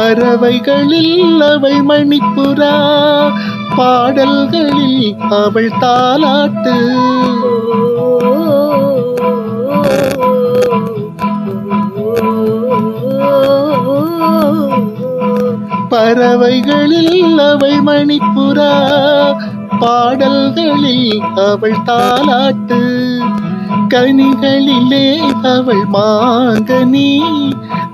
பறவைகளில் அவள் மணிப்புறா. பாடல்களில் அவள் தாலாட்டு பறவைகளில் அவள் மணிப்புறா. பாடல்களில் அவள் தாலாட்டு கனிகளிலே அவள் மாங்கனி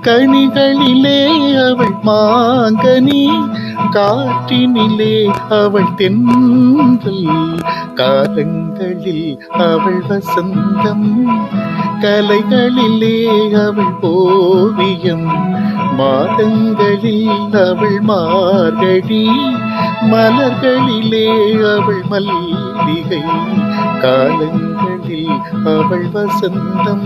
கனிகளிலே அவள் மாங்கனி காற்றினிலே அவள் தென்றல் காலங்களில் அவள் வசந்தம். கலைகளிலே அவள் ஓவியம் மாதங்களில் அவள் மார்கழி மலர்களிலே அவள் மல்லிகை காலங்களில் அவள் வசந்தம்.